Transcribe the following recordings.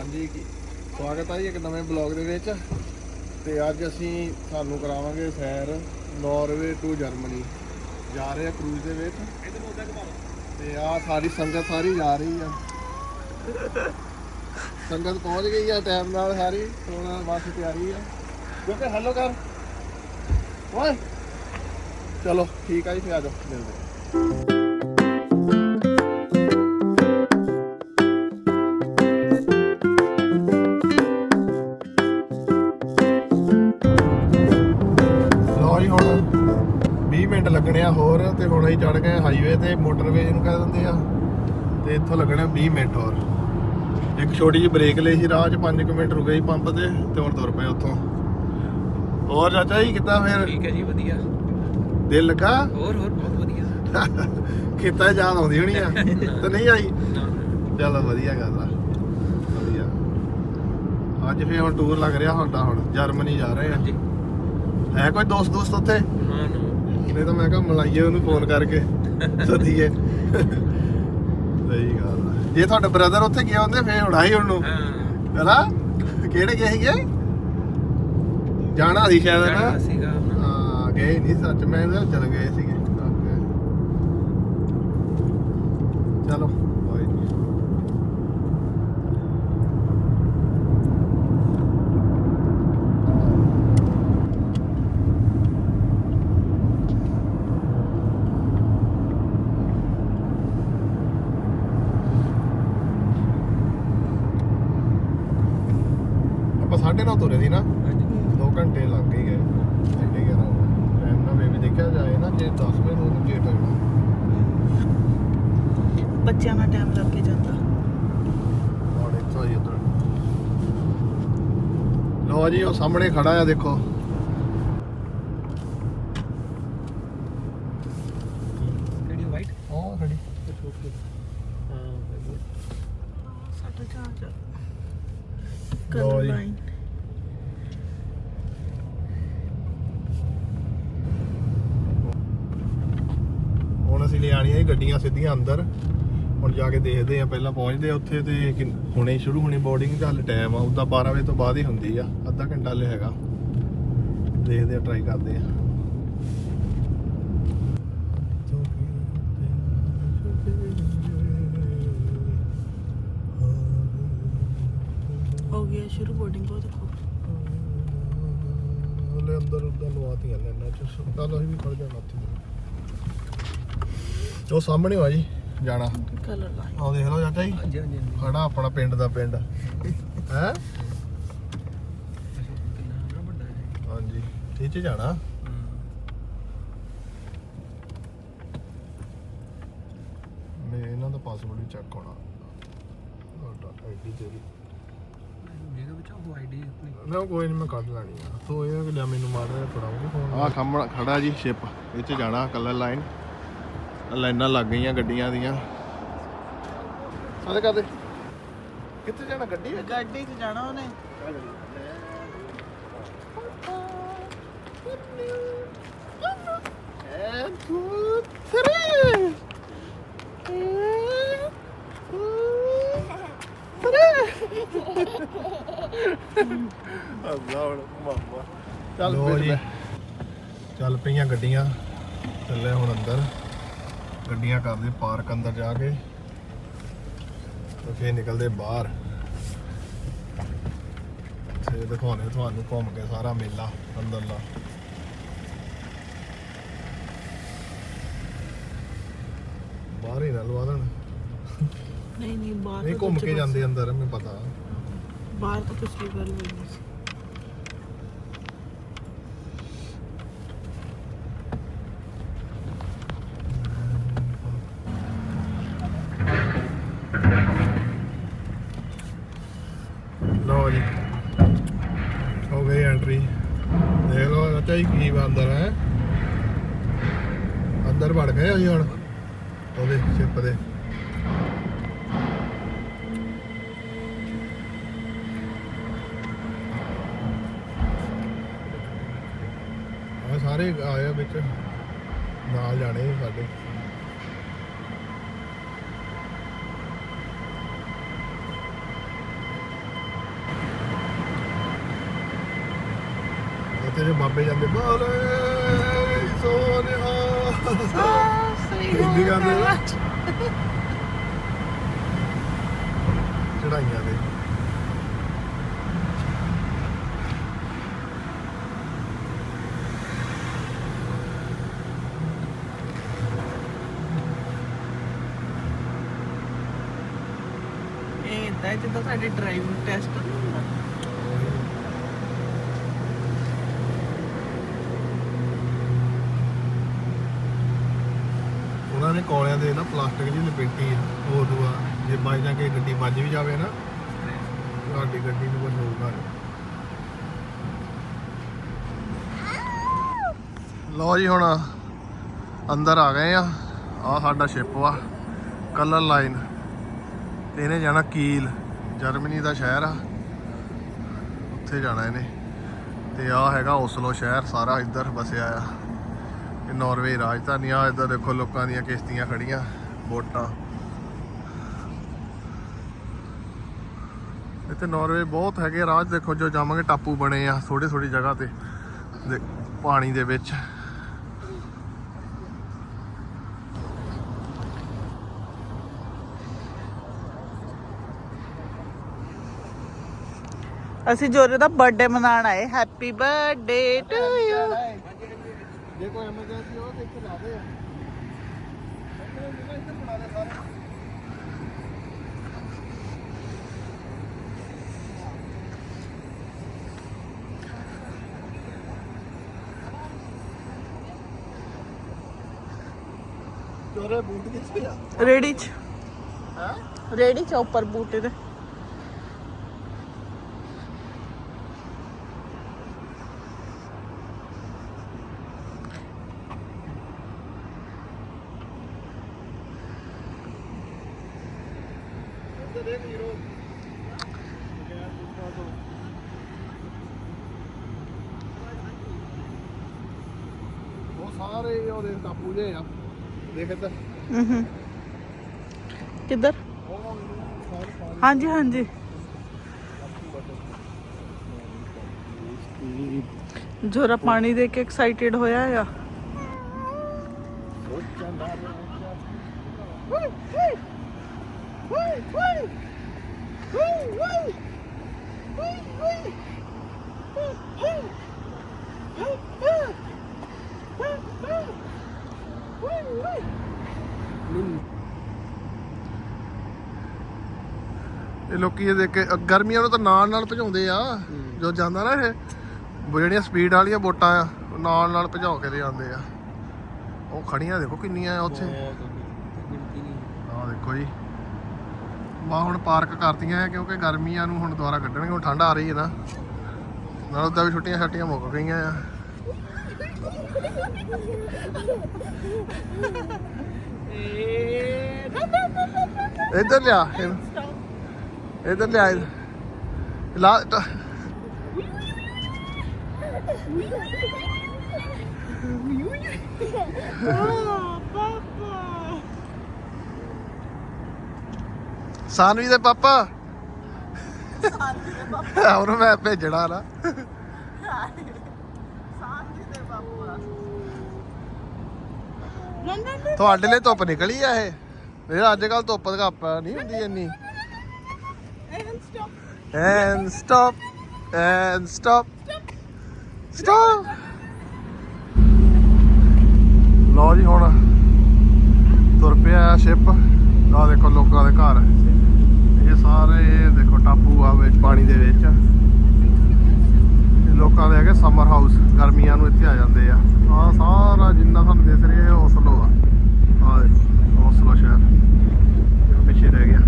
ਹਾਂਜੀ, ਕੀ- ਸਵਾਗਤ ਹੈ ਜੀ ਇੱਕ ਨਵੇਂ ਬਲੌਗ ਦੇ ਵਿੱਚ। ਤੇ ਅੱਜ ਅਸੀਂ ਤੁਹਾਨੂੰ ਕਰਾਵਾਂਗੇ ਸੈਰ ਨਾਰਵੇ ਟੂ ਜਰਮਨੀ। ਜਾ ਰਹੇ ਆ ਕਰੂਜ਼ ਦੇ ਵਿੱਚ। ਤੇ ਆ ਸਾਰੀ ਸੰਗਤ ਸਾਰੀ ਜਾ ਰਹੀ ਆ। ਸੰਗਤ ਪਹੁੰਚ ਗਈ ਆ ਟਾਈਮ ਨਾਲ ਸਾਰੀ। ਹੁਣ ਬਸ ਤਿਆਰੀ ਆ। ਕਿਉਂਕਿ ਹੈਲੋ ਕਰ। ਓਏ! ਚਲੋ, ਠੀਕ ਆ ਜੀ, ਫਿਰ ਆ ਜਾਓ। ਮਿਲਦੇ ਹਾਈਵੇ ਤੇ ਮੋਟਰਵੇ ਜਿਹਨੂੰ ਕਹਿ ਦਿੰਦੇ ਆ ਤੇ ਇੱਥੋਂ ਲੱਗਣੇ ਆ 20 ਮਿੰਟ ਹੋਰ। ਇੱਕ ਛੋਟੀ ਜਿਹੀ ਬ੍ਰੇਕ ਲਈ ਸੀ ਰਾਹ 'ਚ 5 ਮਿੰਟ ਰੁਕੇ ਸੀ ਪੰਪ ਤੇ ਤੇ ਹੁਣ ਤੁਰ ਪਏ ਉੱਥੋਂ। ਹੋਰ ਚਾਚਾ ਜੀ ਕਿੱਦਾਂ ਫਿਰ? ਠੀਕ ਹੈ ਜੀ ਵਧੀਆ। ਦਿਲ ਲੱਗਾ? ਹੋਰ ਹੋਰ ਬਹੁਤ ਵਧੀਆ। 'ਚ ਯਾਦ ਆਉਂਦੀ ਹੋਣੀ ਆ? ਤੇ ਨਹੀਂ ਆਈ? ਚਲੋ ਵਧੀਆ ਗੱਲ ਆ। ਵਧੀਆ। ਅੱਜ ਫੇਰ ਹੁਣ ਟੂਰ ਲੱਗ ਰਿਹਾ ਸਾਡਾ ਹੁਣ ਜਰਮਨੀ ਜਾ ਰਹੇ ਆ। ਹੈ ਕੋਈ ਦੋਸਤ ਦੋਸਤ ਉੱਥੇ? ਹਾਂ ਨਾ। ਨਹੀਂ ਤਾਂ ਮੈਂ ਕਿਹਾ ਮਲਾਈਏ ਉਹਨੂੰ ਫੋਨ ਕਰਕੇ। ਸੱਦੀਏ। ਸਹੀ ਗੱਲ ਆ। ਜੇ ਤੁਹਾਡੇ ਬ੍ਰਦਰ ਉੱਥੇ ਗਿਆ ਹੁੰਦੇ ਫੇਰ ਉਡਾ ਹੀ ਉਹਨੂੰ? ਹਾਂ। ਹੈਨਾ? ਕਿਹੜੇ ਗਏ ਸੀਗੇ? ਜਾਣਾ ਸੀ ਸ਼ਾਇਦ ਨਾ ਸੀਗਾ ਨਾ। ਹਾਂ ਗਏ ਨਹੀਂ ਸੱਚ ਮੈਂ ਤਾਂ ਚਲ ਗਏ ਸੀਗੇ. ਚਲੋ ਕੋਈ ਨੀ। 9:30 ਤੁਰੇ ਸੀ ਨਾ। ਹਾਂਜੀ। 2 ਘੰਟੇ ਲੱਗ ਹੀ ਗਏ। ਸਾਢੇ 11 ਹੋ ਗਏ ਟਾਈਮ ਨਾਲ ਵੀ ਦੇਖਿਆ ਜਾਏ ਨਾ ਜੇ 10 ਵਜੇ ਨੂੰ ਹੋ ਜਾਣਾ ਬੱਚਿਆਂ ਨਾਲ ਟਾਈਮ ਲੱਗ ਕੇ ਜਾਂਦਾ। ਹੁਣ ਇੱਥੋਂ ਹੀ ਉਧਰ। ਲਓ ਜੀ ਉਹ ਸਾਹਮਣੇ ਖੜਾ ਆ ਦੇਖੋ ਕਿਹੜੀ ਵਾਈਟ ਉਹ ਖੜੀ ਹਾਂ ਸਾਡਾ ਚਾਰਜ ਲਓ ਕਲਰ ਜੀ। ਲਾਈਨ ਹੁਣ ਅਸੀਂ ਲੈ ਆਣੀਆਂ ਇਹ ਗੱਡੀਆਂ ਸਿੱਧੀਆਂ ਅੰਦਰ ਹੁਣ ਜਾ ਕੇ ਦੇਖਦੇ ਆ ਪਹਿਲਾਂ ਪਹੁੰਚਦੇ ਆ ਉੱਥੇ ਤੇ ਹੁਣੇ ਸ਼ੁਰੂ ਹੋਣੀ ਬੋਰਡਿੰਗ ਦਾ ਟਾਈਮ ਆ ਉਦਾਂ 12 ਵਜੇ ਤੋਂ ਬਾਅਦ ਹੀ ਹੁੰਦੀ ਆ ਅੱਧਾ ਘੰਟਾ ਹਲੇ ਹੈਗਾ। ਦੇਖਦੇ ਆ ਟਰਾਈ ਕਰਦੇ ਆ। ਹੋ ਗਿਆ ਸ਼ੁਰੂ ਬੋਰਡਿੰਗ ਬਹੁਤ ਦੇਖੋ ਹਲੇ ਅੰਦਰ ਉਦਾਂ ਲਵਾਤੀਆਂ ਲੈਣਾ ਚ ਅਸੀਂ ਵੀ ਖੜ ਜਾਣਾ ਉੱਥੇ। ਉਹ ਸਾਹਮਣੇ ਆ ਜੀ। ਜਾਣਾ। ਕਲਰ ਲਾਈਨ ਆਹ ਦੇਖ ਲਓ ਚਾਚਾ ਜੀ। ਹਾਂਜੀ ਹਾਂਜੀ ਖੜਾ ਆਪਣਾ ਪਿੰਡ ਦਾ ਪਿੰਡ। ਹੈ? ਹਾਂਜੀ ਇਹ ਚ ਜਾਣਾ। ਮੈਂ ਇਹਨਾਂ ਦਾ ਪਾਸਵਰਡ ਵੀ ਚੈੱਕ ਹੋਣਾ। ਤੁਹਾਡਾ ਆਈਡੀ ਤੇਰੀ ਜਿਹਦੇ ਵਿੱਚ ਉਹ ਆਈਡੀ ਆਪਣੀ ਨਾ, ਕੋਈ ਨਹੀਂ ਮੈਂ ਕੱਢ ਲੈਣੀ ਆ। ਤੋ ਇਹ ਕਿ ਲਿਆ ਮੈਨੂੰ ਮਾਰ ਰਿਹਾ ਫੜਾਉਂਗੇ ਫੋਨ? ਆ ਖੜਾ ਜੀ ਸ਼ਿਪ ਇਹ ਜਾਣਾ ਕਲਰ ਲਾਈਨ ਲਾਈਨਾਂ ਲੱਗ ਗਈਆਂ ਗੱਡੀਆਂ ਦੀਆਂ। ਸਾਰੇ ਕਦੇ ਕਿੱਥੇ ਜਾਣਾ ਗੱਡੀ ਵਿੱਚ ਗੱਡੀ 'ਚ ਜਾਣਾ ਉਹਨੇ। And two, three. And two, ਅੱਲਾ ਹੁਣ ਮਾਮਾ। ਚੱਲ ਜੀ। ਚੱਲ ਪਈਆਂ ਗੱਡੀਆਂ। ਚੱਲੇ ਹੁਣ ਅੰਦਰ। ਗੱਡੀਆਂ ਕਰਦੇ ਪਾਰਕ ਅੰਦਰ ਜਾ ਕੇ ਤੇ ਫੇਰ ਨਿਕਲਦੇ ਬਾਹਰ। ਤੇ ਦਿਖਾਉਣੇ ਤੁਹਾਨੂੰ ਘੁੰਮ ਕੇ ਸਾਰਾ ਮੇਲਾ ਅੰਦਰਲਾ। ਬਾਹਰ ਹੀ ਨਾ ਲਵਾ ਦੇਣ। ਨਹੀਂ ਨਹੀਂ ਬਾਹਰ ਨਹੀਂ ਘੁੰਮ ਕੇ ਜਾਂਦੇ। ਅੰਦਰ ਮੈਨੂੰ ਪਤਾ। ਬਾਹਰ ਤਾਂ ਪਿਛਲੀ ਵਾਰ ਹੀ ਹੋਈ ਜੀ ਹੁਣ। ਉਹਦੇ ਸ਼ਿਪ ਦੇ ਆ ਸਾਰੇ ਆਏ ਵਿੱਚ। ਨਾਲ ਜਾਣੇ ਸਾਡੇ। ਤੇਰੇ ਬਾਬੇ ਜਾਂਦੇ ਬੋਲੇ ਸੋਨੇ ਆ ਗਾਉਂਦੇ ਨਾ। ਚੜਾਈਆਂ ਦੇ ਇਹ ਇਦਾਂ ਜਿੱਦਾਂ ਸਾਡੇ ਡਰਾਈਵਿੰਗ ਟੈਸਟ ਹੁੰਦਾ ਉਹਨਾਂ ਨੇ ਕੋਲਿਆਂ ਦੇ ਨਾ ਪਲਾਸਟਿਕ ਜਿਹੀ ਲਪੇਟੀ ਆ, ਉਹ ਦੁਆ, ਜੇ ਬਾਈ ਜਾਂ ਕੇ ਗੱਡੀ ਵੱਜ ਵੀ ਜਾਵੇ ਨਾ, ਤੁਹਾਡੀ ਗੱਡੀ ਨੂੰ ਕੋਈ ਹੋਊਗਾ ਨਹੀਂ ਲਓ ਜੀ ਹੁਣ ਅੰਦਰ ਆ ਗਏ ਆ ਆ ਸਾਡਾ ਸ਼ਿਪ ਆ ਕਲਰ ਲਾਈਨ ਤੇ ਇਹਨੇ ਜਾਣਾ ਕੀਲ, ਜਰਮਨੀ ਦਾ ਸ਼ਹਿਰ ਆ, ਉੱਥੇ ਜਾਣਾ ਇਹਨੇ, ਤੇ ਆ ਹੈਗਾ ਓਸਲੋ ਸ਼ਹਿਰ, ਸਾਰਾ ਇੱਧਰ ਵਸਿਆ ਆ, ਇਹ ਨਾਰਵੇ ਰਾਜਧਾਨੀ ਆ ਇੱਧਰ ਦੇਖੋ ਲੋਕਾਂ ਦੀਆਂ ਕਿਸ਼ਤੀਆਂ ਖੜੀਆਂ ਬੋਟਾਂ ਇੱਥੇ ਨਾਰਵੇ ਬਹੁਤ ਹੈਗੇ ਰਾਜ ਦੇਖੋ ਜੋ ਜਾਵਾਂਗੇ ਟਾਪੂ ਬਣੇ ਆ ਥੋੜੀ ਥੋੜੀ ਜਗ੍ਹਾ ਤੇ। ਦੇ- ਪਾਣੀ ਦੇ ਵਿੱਚ। ਅਸੀਂ ਜੋਰੇ ਦਾ ਬਰਥਡੇ ਮਨਾਉਣ ਆਏ। ਹੈਪੀ ਬਰਥਡੇ ਟੂ ਯੂ ਕੋਈ ਐਮਰਜੈਂਸੀ ਹੋ ਤੇ ਇੱਥੇ ਲਾ ਦੇ ਚੋਰੇ ਬੂਟ ਕਿੱਥੇ ਆ? ਰੇੜੀ ਚ। ਹੈ? ਰੇੜੀ ਚ ਉੱਪਰ ਬੂਟੇ ਦੇ ਇੱਥੇ ਦੇਖ ਹੀਰੋ ਉਹ ਸਾਰੇ ਉਹਦੇ ਟਾਪੂ ਜੇ ਆ ਦੇਖ ਇੱਧਰ ਹੂੰ ਕਿੱਧਰ ਹਾਂਜੀ ਹਾਂਜੀ ਜੋਰਾ ਪਾਣੀ ਦੇਖ ਕੇ ਐਕਸਾਈਟਿਡ ਹੋਇਆ ਆ ਇਹ ਲੋਕੀ ਇਹ ਦੇਖ ਕੇ ਅ, ਗਰਮੀਆਂ ਨੂੰ ਤਾਂ ਨਾਲ ਨਾਲ ਭਜਾਉਂਦੇ ਆ ਜੋ ਜਾਂਦਾ ਨਾ ਇਹ ਜਿਹੜੀਆਂ ਸਪੀਡ ਵਾਲੀਆਂ ਬੋਟਾਂ ਆ ਉਹ ਨਾਲ ਨਾਲ ਭਜਾ ਕੇ ਲੈ ਆਉਂਦੇ ਆ। ਉਹ ਖੜੀਆਂ ਦੇਖੋ ਕਿੰਨੀਆਂ ਆ ਉੱਥੇ। ਗਿਣਤੀ ਨਹੀਂ ਆਹ ਦੇਖੋ ਜੀ। ਮਾ ਹੁਣ ਪਾਰਕ ਕਰਤੀਆਂ ਆ ਕਿਉਂਕਿ ਗਰਮੀਆਂ ਨੂੰ ਹੁਣ ਦੁਬਾਰਾ ਕੱਢਣਗੇ ਹੁਣ ਠੰਡ ਆ ਰਹੀ ਹੈ ਨਾ। ਨਾਲ ਉਦਾਂ ਵੀ ਛੁੱਟੀਆਂ ਛੱਟੀਆਂ ਮੁੱਕ ਗਈਆਂ ਆ। ਇੱਧਰ ਲਿਆ ਇਹਨੂੰ। ਇੱਧਰ ਲਿਆ ਇਹਨੂੰ। ਲਾ ਟ- ਸਾਨਵੀ ਦੇ ਪਾਪਾ। ਉਹਨੂੰ ਮੈਂ ਭੇਜਣਾ ਨਾ। ਤੁਹਾਡੇ ਲਈ ਧੁੱਪ ਨਿਕਲੀ ਆ ਇਹ। ਇਹ ਅੱਜ ਕੱਲ ਧੁੱਪ ਦਾ ਘੱਪ ਨਹੀਂ ਹੁੰਦੀ ਇੰਨੀ। End stop end stop stop ਲਓ ਜੀ ਹੁਣ ਤੁਰ ਪਿਆ ਸ਼ਿਪ ਆ ਦੇਖੋ ਲੋਕਾਂ ਦੇ ਘਰ। ਇਹ ਸਾਰੇ ਇਹ ਦੇਖੋ ਟਾਪੂ ਆ ਵਿੱਚ ਪਾਣੀ ਦੇ ਵਿੱਚ। ਇਹ ਲੋਕਾਂ ਦੇ ਹੈਗੇ ਸਮਰ ਹਾਊਸ ਗਰਮੀਆਂ ਨੂੰ ਇੱਥੇ ਆ ਜਾਂਦੇ ਆ। ਆ ਸਾਰਾ ਜਿੰਨਾ ਤੁਹਾਨੂੰ ਦਿਸ ਰਿਹਾ ਇਹ ਓਸਲੋ ਆ। ਆ ਓਸਲੋ ਸ਼ਹਿਰ। ਪਿੱਛੇ ਰਹਿ ਗਿਆ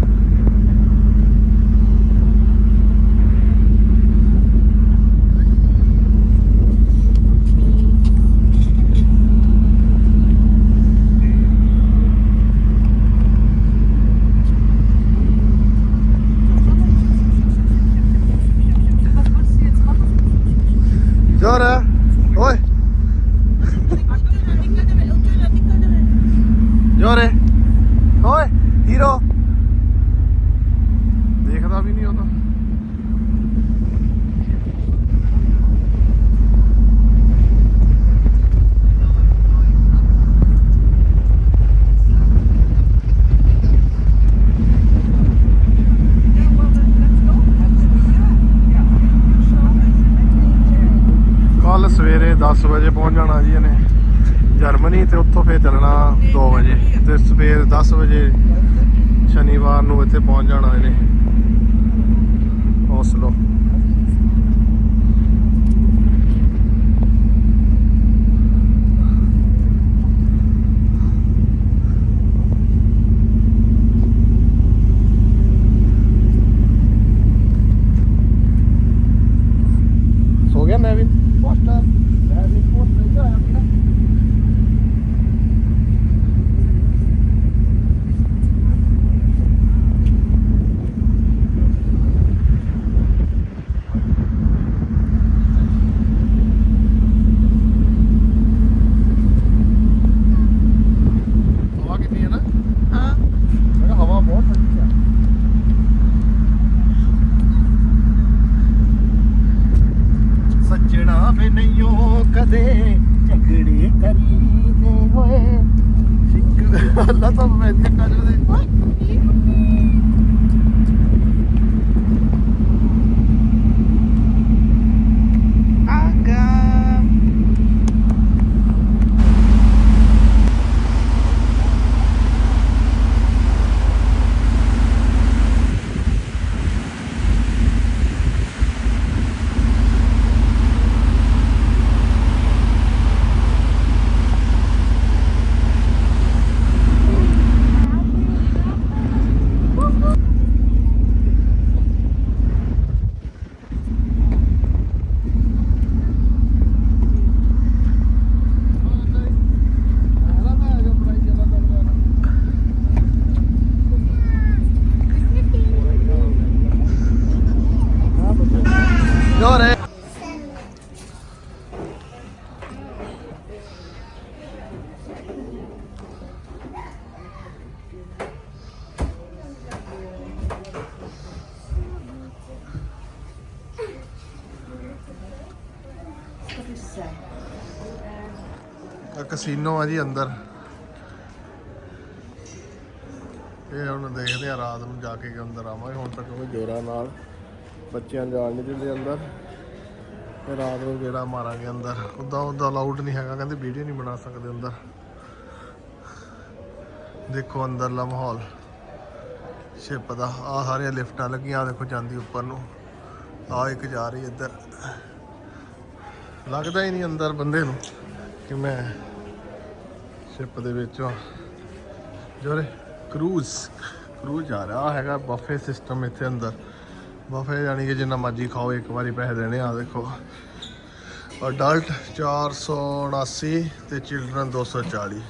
ਜੋਰ ਓਏ ਜੋਰੇ ਓਏ ਹੀਰੋ 10 ਵਜੇ ਪਹੁੰਚ ਜਾਣਾ ਜੀ ਇਹਨੇ ਜਰਮਨੀ ਤੇ ਉੱਥੋਂ ਫੇਰ ਚੱਲਣਾ 2 ਵਜੇ ਤੇ ਸਵੇਰ 10 ਵਜੇ ਸ਼ਨੀਵਾਰ ਨੂੰ ਇੱਥੇ ਪਹੁੰਚ ਜਾਣਾ ਇਹਨੇ ਹੌਸਲੋ ਸੋ ਗਿਆ ਨੈਵਿਨ ਪੋਸਟਰ ਨੈਵਿਨ ਪੋਸਟਰ ਜਾ ਆਇਆ ਹਵਾ ਕਿੰਨੀ ਹੈ ਨਾ ਹਾਂ ਮੈਂ ਕਿਹਾ ਹਵਾ ਬਹੁਤ ਠੰਡੀ ਆ ਸੱਜਣਾ ਵੇ ਨਈਓ ਕਦੇ ਝਗੜੇ ਕਰੀਦੇ ਹੋਏ ਸਿੱਕ ਅੱਲਾ ਤਾਂ ਮੈਂ ਤੇ ਕਰ ਕਸੀਨੋ ਆ ਜੀ ਅੰਦਰ। ਇਹ ਹੁਣ ਦੇਖਦੇ ਆ ਰਾਤ ਨੂੰ ਜਾ ਕੇ ਅੰਦਰ ਆਵਾਂਗੇ। ਹੁਣ ਤੱਕ ਉਹ ਜੋਰਾ ਨਾਲ ਬੱਚਿਆਂ ਨੂੰ ਜਾਣ ਨਹੀਂ ਦਿੰਦੇ ਅੰਦਰ। ਤੇ ਰਾਤ ਨੂੰ ਜਿਹੜਾ ਮਾਰਾਂਗੇ ਅੰਦਰ। ਉਦਾਂ ਉਦਾਂ ਅਲਾਊਡ ਨਹੀਂ ਹੈਗਾ। ਕਹਿੰਦੇ ਵੀਡੀਓ ਨਹੀਂ ਬਣਾ ਸਕਦੇ ਅੰਦਰ। ਦੇਖੋ ਅੰਦਰਲਾ ਮਾਹੌਲ। ਸ਼ਿਪ ਦਾ। ਆ ਸਾਰੀਆਂ ਲਿਫਟਾਂ ਲੱਗੀਆਂ। ਆਹ ਦੇਖੋ ਜਾਂਦੀ ਉੱਪਰ ਨੂੰ। ਆ ਇੱਕ ਜਾ ਰਹੀ ਇੱਧਰ। ਲੱਗਦਾ ਹੀ ਨਹੀਂ ਅੰਦਰ ਬੰਦੇ ਨੂੰ ਕਿ ਮੈਂ ਸ਼ਿਪ ਦੇ ਵਿੱਚ। ਆ ਜੋਰੇ, ਕਰੂਜ਼। ਕਰੂਜ਼ ਜਾ ਰਿਹਾ ਹੈਗਾ ਬਫੇ ਸਿਸਟਮ ਇੱਥੇ ਅੰਦਰ। ਬਫੇ ਯਾਨੀ ਕਿ ਜਿੰਨਾ ਮਰਜ਼ੀ ਖਾਓ, ਇੱਕ ਵਾਰੀ ਪੈਸੇ ਦੇਣੇ ਆ, ਦੇਖੋ। ਅਡਲਟ 479 ਤੇ ਚਿਲਡਰਨ 240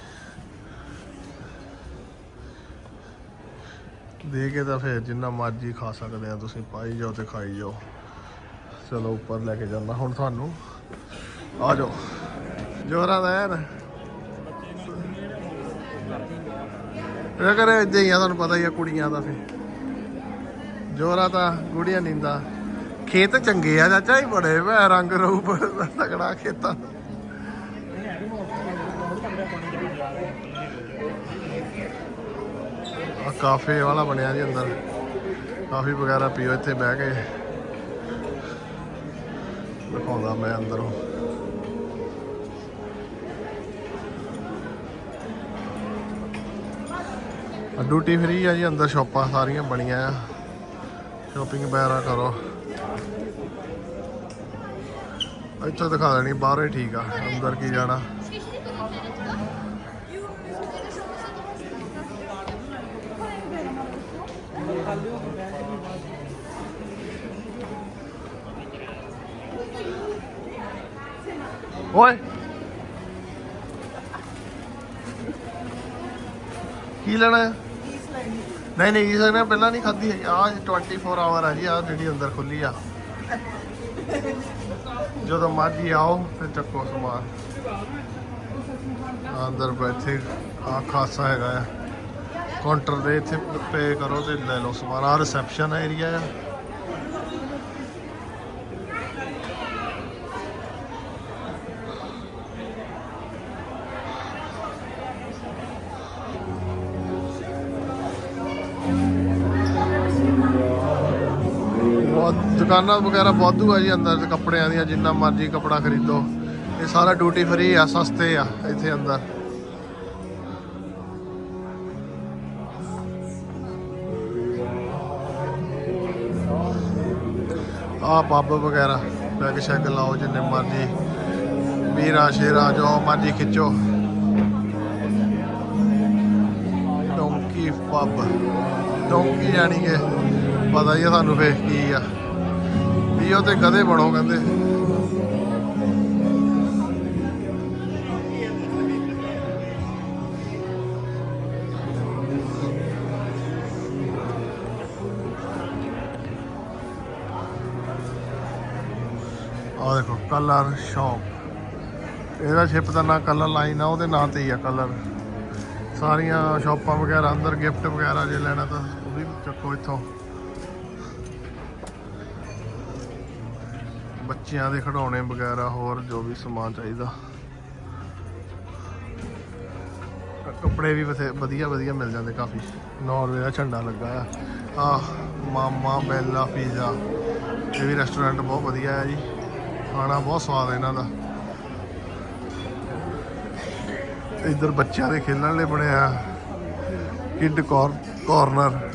ਦੇ ਕੇ ਤਾਂ ਫਿਰ ਜਿੰਨਾ ਮਰਜ਼ੀ ਖਾ ਸਕਦੇ ਆ ਤੁਸੀਂ, ਪਾਈ ਜਾਓ ਤੇ ਖਾਈ ਜਾਓ। ਚਲੋ, ਉੱਪਰ ਲੈ ਕੇ ਜਾਂਦਾ ਹੁਣ ਤੁਹਾਨੂੰ। ਆ ਜਾਓ। ਜੋਰਾਂ ਦਾ ਯਾਰ ਇਹ ਕਰੇ ਇਦਾਂ ਹੀ ਆ, ਤੁਹਾਨੂੰ ਪਤਾ ਹੀ ਆ ਕੁੜੀਆਂ ਦਾ ਫਿਰ। ਜੋਰਾ ਤਾਂ ਗੁੜੀਆਂ ਨੀਂਦਾ। ਖੇਤ ਚੰਗੇ ਆ ਚਾਚਾ ਹੀ ਬੜੇ ਵੇ ਰੰਗ ਰੂਪ ਤਕੜਾ ਖੇਤਾਂ ਦਾ। ਆ ਕਾਫੇ ਵਾਲਾ ਬਣਿਆ ਜੀ ਅੰਦਰ। ਕਾਫੀ ਵਗੈਰਾ ਪੀਓ ਇੱਥੇ ਬਹਿ ਕੇ। ਦਿਖਾਉਂਦਾ ਮੈਂ ਅੰਦਰੋਂ। ਡਿਊਟੀ ਫ੍ਰੀ ਆ ਜੀ, ਅੰਦਰ ਸ਼ਾਪਾਂ ਸਾਰੀਆਂ ਬਣੀਆਂ ਆ। ਸ਼ਾਪਿੰਗ ਵਗੈਰਾ ਕਰੋ। ਇੱਥੋਂ ਦਿਖਾ ਦੇਣੀ, ਬਾਹਰੋਂ ਹੀ ਠੀਕ ਆ, ਅੰਦਰ ਕੀ ਜਾਣਾ। ਓਏ! ਕੀ ਲੈਣਾ ਹੈ ਨਹੀਂ ਨਹੀਂ, ਇਸ ਨੇ ਪਹਿਲਾਂ ਨਹੀਂ ਖਾਧੀ ਹੈ ਆ 24 ਆਵਰ ਆ ਜੀ ਆ ਜਿਹੜੀ ਅੰਦਰ ਖੁੱਲੀ ਆ। ਜਦੋਂ ਮਰਜ਼ੀ ਆਓ ਤੇ ਚੱਕੋ ਸਮਾਨ। ਅੰਦਰ ਬੈਠੇ ਆ ਖਾਸਾ ਹੈਗਾ ਆ। ਕਾਊਂਟਰ ਦੇ ਇੱਥੇ ਪੇ ਕਰੋ ਤੇ ਲੈ ਲਓ ਸਮਾਨ। ਆ ਰਿਸੈਪਸ਼ਨ ਏਰੀਆ ਆ। ਦੁਕਾਨਾਂ ਵਗੈਰਾ ਵਾਧੂ ਆ ਜੀ ਅੰਦਰ ਤੇ ਕੱਪੜਿਆਂ ਦੀਆਂ, ਜਿੰਨਾ ਮਰਜ਼ੀ ਕੱਪੜਾ ਖਰੀਦੋ। ਇਹ ਸਾਰਾ ਡਿਊਟੀ ਫਰੀ ਆ, ਸਸਤੇ ਆ ਇੱਥੇ ਅੰਦਰ। ਆ ਪੱਬ ਵਗੈਰਾ ਪੈਗ ਸ਼ੈਗ ਲਾਓ ਜਿੰਨੇ ਮਰਜ਼ੀ। ਵੀਰਾ, ਸ਼ੇਰਾ, ਜੋ ਮਰਜ਼ੀ ਖਿੱਚੋ। ਡੋਂਕੀ ਪੱਬ ਡੋਂਕੀ ਜਾਣੀ ਕਿ ਪਤਾ ਹੀ ਆ ਸਾਨੂੰ ਫੇਰ ਕੀ ਆ। ਵੀ ਤੇ ਗਧੇ ਬਣੋ ਕਹਿੰਦੇ। ਆ ਦੇਖੋ ਕਲਰ ਸ਼ਾਪ ਇਹਦਾ ਸ਼ਿਪ ਦਾ ਨਾਂ ਕਲਰ ਲਾਈਨ ਆ, ਉਹਦੇ ਨਾਂ ਤੇ ਹੀ ਆ ਕਲਰ ਸਾਰੀਆਂ ਸ਼ਾਪਾਂ ਵਗੈਰਾ, ਅੰਦਰ ਗਿਫਟ ਵਗੈਰਾ ਜੇ ਲੈਣਾ ਤਾਂ ਉਹ ਵੀ ਚੱਕੋ ਇੱਥੋਂ। ਬੱਚਿਆਂ ਦੇ ਖਿਡੌਣੇ ਵਗੈਰਾ ਹੋਰ ਜੋ ਵੀ ਸਮਾਨ ਚਾਹੀਦਾ। ਕੱਪੜੇ ਵੀ ਬਥੇ ਵਧੀਆ ਵਧੀਆ ਮਿਲ ਜਾਂਦੇ ਕਾਫੀ। ਨਾਰਵੇ ਦਾ ਝੰਡਾ ਲੱਗਾ ਆ। ਆ ਮਾਮਾ ਬੈਲਾ ਪੀਜ਼ਾ। ਇਹ ਵੀ ਰੈਸਟੋਰੈਂਟ ਬਹੁਤ ਵਧੀਆ ਹੈ ਜੀ। ਖਾਣਾ ਬਹੁਤ ਸਵਾਦ ਹੈ ਇਹਨਾਂ ਦਾ। ਇੱਧਰ ਬੱਚਿਆਂ ਦੇ ਖੇਲਣ ਲਈ ਬਣਿਆ ਕਿਡ ਕਾਰਨਰ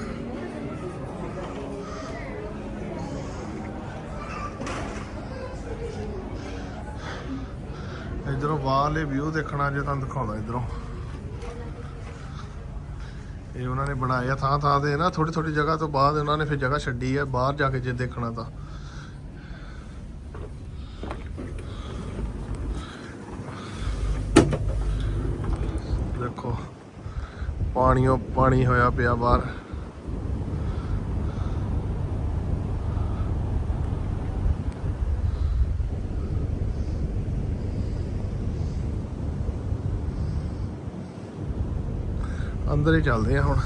ਇਧਰੋਂ ਬਾਹਰਲੇ ਵਿਊ ਦੇਖਣਾ ਜੇ ਤੁਹਾਨੂੰ ਦਿਖਾਉਂਦਾ ਇਧਰੋਂ। ਇਹ ਉਹਨਾਂ ਨੇ ਬਣਾਇਆ ਥਾਂ ਥਾਂ ਤੇ ਨਾ ਥੋੜੀ ਥੋੜੀ ਜਗ੍ਹਾ ਤੋਂ ਬਾਅਦ ਉਹਨਾਂ ਨੇ ਫਿਰ ਜਗ੍ਹਾ ਛੱਡੀ ਹੈ ਬਾਹਰ ਜਾ ਕੇ ਜੇ ਦੇਖਣਾ ਤਾਂ। ਦੇਖੋ, ਪਾਣੀਓ ਪਾਣੀ ਹੋਇਆ ਪਿਆ ਬਾਹਰ। ਅੰਦਰ ਹੀ ਚੱਲਦੇ ਆ ਹੁਣ।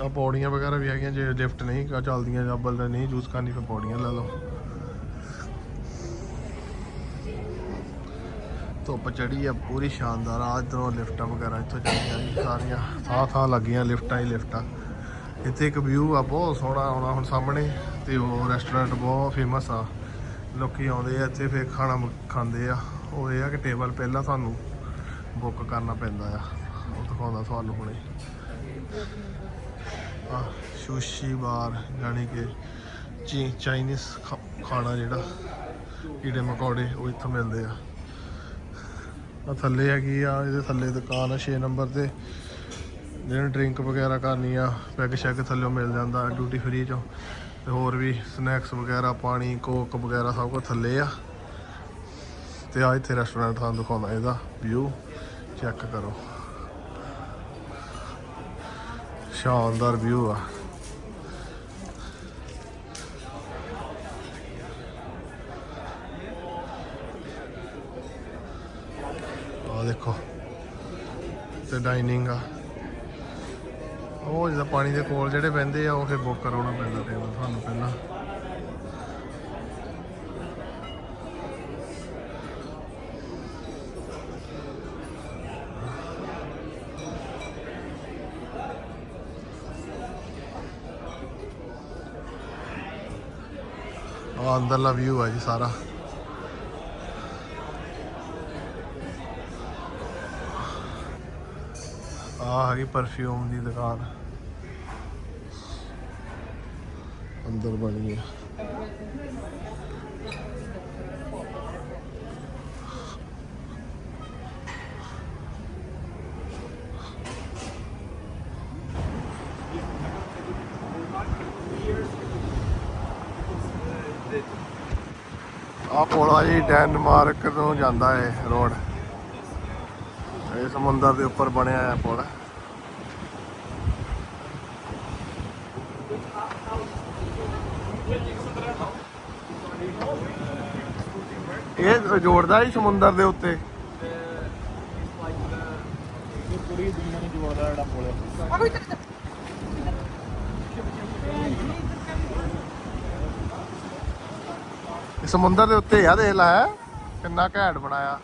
ਆ ਪੌੜੀਆਂ ਵਗੈਰਾ ਵੀ ਹੈਗੀਆਂ, ਜੇ ਲਿਫਟ ਨਹੀਂ ਚੱਲਦੀਆਂ, ਜਾਂ ਬਲਦਾ ਨਹੀਂ ਯੂਜ਼ ਕਰਨੀ, ਫਿਰ ਪੌੜੀਆਂ ਲੈ ਲਓ। ਧੁੱਪ ਚੜੀ ਆ, ਪੂਰੀ ਸ਼ਾਨਦਾਰ ਆ, ਇਧਰੋਂ ਲਿਫਟਾਂ ਵਗੈਰਾ ਇੱਥੋਂ ਚੱਲੀਆਂ ਜੀ, ਸਾਰੀਆਂ। ਥਾਂ ਥਾਂ ਲੱਗੀਆਂ ਲਿਫਟਾਂ ਹੀ ਲਿਫਟਾਂ ਇੱਥੇ ਇੱਕ ਵਿਊ ਆ, ਬਹੁਤ ਸੋਹਣਾ ਆਉਣਾ ਹੁਣ ਸਾਹਮਣੇ, ਤੇ ਉਹ ਰੈਸਟੋਰੈਂਟ ਬਹੁਤ ਫੇਮਸ ਆ। ਲੋਕੀ ਆਉਂਦੇ ਆ ਇੱਥੇ, ਫੇਰ ਖਾਣਾ ਖਾਂਦੇ ਆ। ਉਹ ਇਹ ਆ ਕਿ ਟੇਬਲ ਪਹਿਲਾਂ ਤੁਹਾਨੂੰ ਬੁੱਕ ਕਰਨਾ ਪੈਂਦਾ ਆ। ਉਹ ਦਿਖਾਉਂਦਾ ਤੁਹਾਨੂੰ ਹੁਣੇ। ਆ, ਸੁਸ਼ੀ ਬਾਰ ਯਾਨੀ ਕਿ ਚੀ, ਚਾਈਨੀਜ਼ ਖਾਣਾ ਜਿਹੜਾ, ਕੀੜੇ ਮਕੌੜੇ, ਉਹ ਇੱਥੋਂ ਮਿਲਦੇ ਆ। ਆ ਥੱਲੇ ਹੈਗੀ ਆ, ਇਹਦੇ ਥੱਲੇ ਦੁਕਾਨ ਆ 6 ਨੰਬਰ ਤੇ। ਜਿਹਨੇ ਡਰਿੰਕ ਵਗੈਰਾ ਕਰਨੀ ਆ ਪੈਗ ਸ਼ੈਗ ਥੱਲੇ ਮਿਲ ਜਾਂਦਾ ਡਿਊਟੀ ਫਰੀ ਚੋਂ। ਤੇ ਹੋਰ ਵੀ ਸਨੈਕਸ ਵਗੈਰਾ, ਪਾਣੀ, ਕੋਕ ਵਗੈਰਾ ਸਭ ਕੁਝ ਥੱਲੇ ਆ। ਤੇ ਆ ਇੱਥੇ ਰੈਸਟੋਰੈਂਟ ਤੁਹਾਨੂੰ ਦਿਖਾਉਂਦਾ ਇਹਦਾ ਵਿਊ ਚੈੱਕ ਕਰੋ। ਸ਼ਾਨਦਾਰ ਵਿਊ ਆ। ਆ ਦੇਖੋ। ਤੇ ਡਾਈਨਿੰਗ ਆ। ਉਹ ਜਿਹਦਾ ਪਾਣੀ ਦੇ ਕੋਲ ਜਿਹੜੇ ਬਹਿੰਦੇ ਆ, ਉਹ ਫਿਰ ਬੁੱਕ ਕਰਾਉਣਾ ਪੈਂਦਾ ਟੇਬਲ ਤੁਹਾਨੂੰ ਪਹਿਲਾਂ। ਆ ਅੰਦਰਲਾ ਵਿਊ ਆ ਜੀ ਸਾਰਾ। ਆ ਹੈਗੀ ਪਰਫਿਊਮ ਦੀ ਦੁਕਾਨ। ਅੰਦਰ ਬਣੀ ਹੈ ਆ ਪੁਲ ਜੀ ਡੈਨਮਾਰਕ ਤੋਂ ਜਾਂਦਾ ਹੈ ਰੋਡ। ਇਹ ਸਮੁੰਦਰ ਦੇ ਉੱਪਰ ਬਣਿਆ ਹੈ ਪੁਲ। ਇਹ ਜੋੜਦਾ ਹੀ ਸਮੁੰਦਰ ਦੇ ਉੱਤੇ। ਪੂਰੀ ਦੁਨੀਆ ਨੂੰ ਜੋੜਦਾ ਜਿਹੜਾ ਪੁਲ ਹੈ ਸਮੁੰਦਰ ਦੇ ਉੱਤੇ ਆ, ਦੇਖ ਲੈ, ਕਿੰਨਾ ਘੈਂਟ ਬਣਾਇਆ।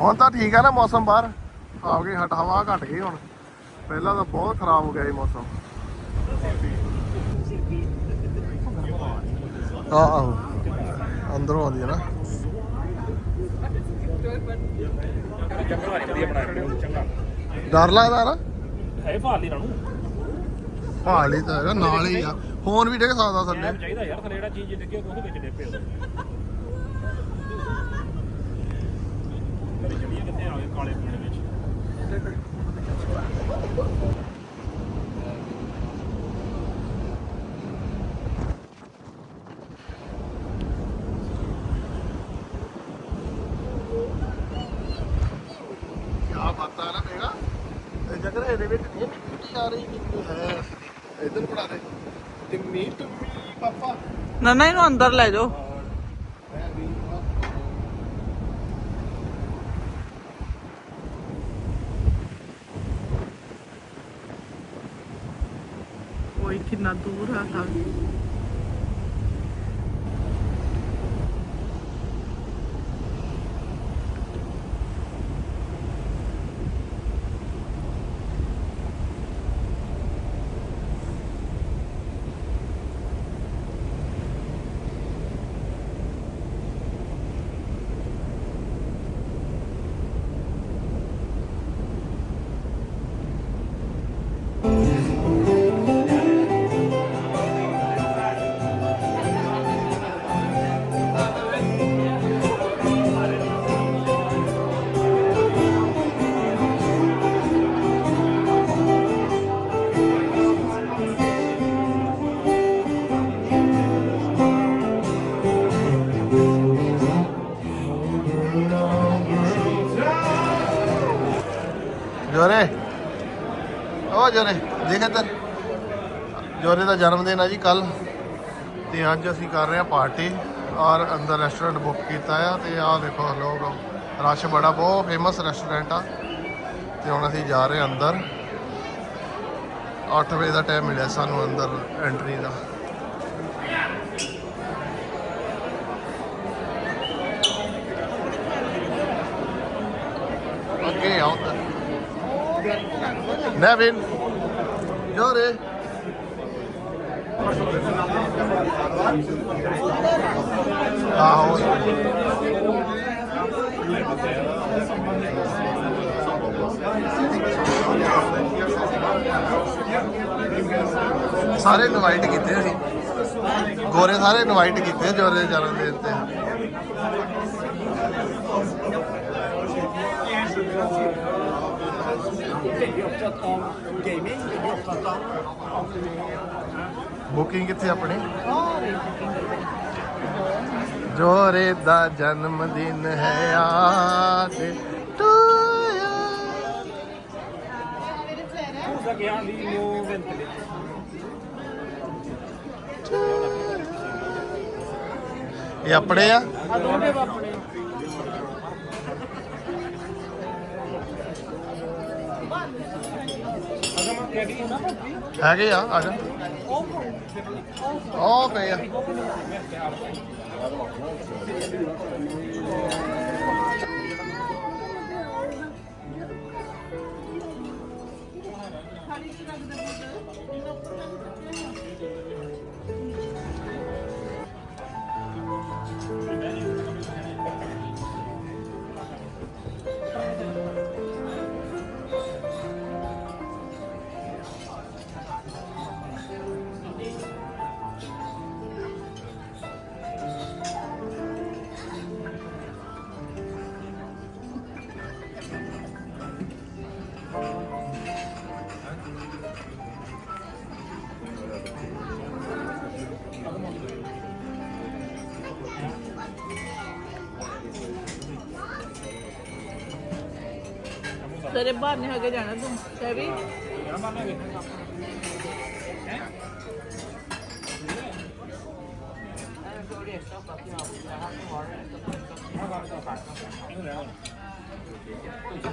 ਹੁਣ ਤਾਂ ਠੀਕ ਆ ਨਾ ਮੌਸਮ ਬਾਹਰ। ਆ ਗਈ ਹਟਾਵਾ ਘਟ ਗਈ ਹੁਣ। ਪਹਿਲਾਂ ਤਾਂ ਬਹੁਤ ਖਰਾਬ ਹੋ ਗਿਆ ਸੀ ਮੌਸਮ। ਆਹ ਆਹੋ। ਅੰਦਰੋਂ ਆਉਂਦੀ ਹੈ ਨਾ। ਡਰ ਲੱਗਦਾ ਨਾ। ਹੈ ਭਾਲ ਲਈ ਰਾਣੂ। ਹਾਲੀ ਤਾਂ ਹੈਗਾ ਨਾਲ ਹੀ ਆ। ਫੋਨ ਵੀ ਡਿੱਗ ਸਕਦਾ ਥੱਲੇ। ਚਾਹੀਦਾ ਯਾਰ ਥਲੇ ਜਿਹੜਾ ਚੀਜ਼ ਡਿੱਗੇ ਉਹਦੇ ਵਿੱਚ ਡੇਪੇ ਕਦੇ ਚੱਲੀਏ ਕਿੱਥੇ ਆ ਗਏ ਕਾਲੇ ਪੀਣੇ ਵਿੱਚ ਕਿਆ ਬਾਤਾਂ ਨਾ ਮੇਰਾ ਤੇ ਜਗਰ ਇਹਦੇ ਵਿੱਚ ਨਹੀਂ ਮਿੱਟੀ ਆ ਰਹੀ ਕਿੰਨੀ ਹੈ ਇਧਰ ਬਣਾ ਦੇ ਟਿੰਮੀ ਟਿੰਮੀ ਨਾ ਨਨਾ ਇਹਨੂੰ ਅੰਦਰ ਲੈ ਜਾਓ। ਜੋਰੇ। ਓ ਜੋਰੇ, ਦੇਖ ਇੱਧਰ ਜੋਰੇ ਦਾ ਜਨਮ ਦਿਨ ਆ ਜੀ ਕੱਲ ਤੇ ਅੱਜ ਅਸੀਂ ਕਰ ਰਹੇ ਆ ਪਾਰਟੀ। ਔਰ ਅੰਦਰ ਰੈਸਟੋਰੈਂਟ ਬੁੱਕ ਕੀਤਾ ਆ ਤੇ ਆਹ ਦੇਖੋ ਲੋਕ ਰਸ਼ ਬੜਾ, ਬਹੁਤ ਫੇਮਸ ਰੈਸਟੋਰੈਂਟ ਆ। ਤੇ ਹੁਣ ਅਸੀਂ ਜਾ ਰਹੇ ਆ ਅੰਦਰ। 8 ਵਜੇ ਦਾ ਟਾਈਮ ਮਿਲਿਆ ਸਾਨੂੰ ਅੰਦਰ ਐਂਟਰੀ ਦਾ ਅੱਗੇ ਆਓ ਤਾਂ Nevin. Jore. ਆਹੋ ਸਾਰੇ ਇਨਵਾਈਟ ਕੀਤੇ ਅਸੀਂ ਗੋਰੇ ਸਾਰੇ ਇਨਵਾਈਟ ਕੀਤੇ ਜੋਰੇ ਦੇ ਜਨਮ ਬੁਕਿੰਗ ਕਿੱਥੇ ਆਪਣੀ? ਜੋਰੇ ਦਾ ਜਨਮ ਦਿਨ ਹੈ ਆਜ. ਇਹ ਆਪਣੇ ਆ? Allora, ਹੈਗੇ ਆ ਆ ਜਾ। ਉਹ ਪਏ ਆ। ਤੇਰੇ ਬਾਹਰ ਨਹੀਂ ਹੈਗੇ ਜਾਣਾ ਤੂੰ ਸ਼ੈਵੀ Happy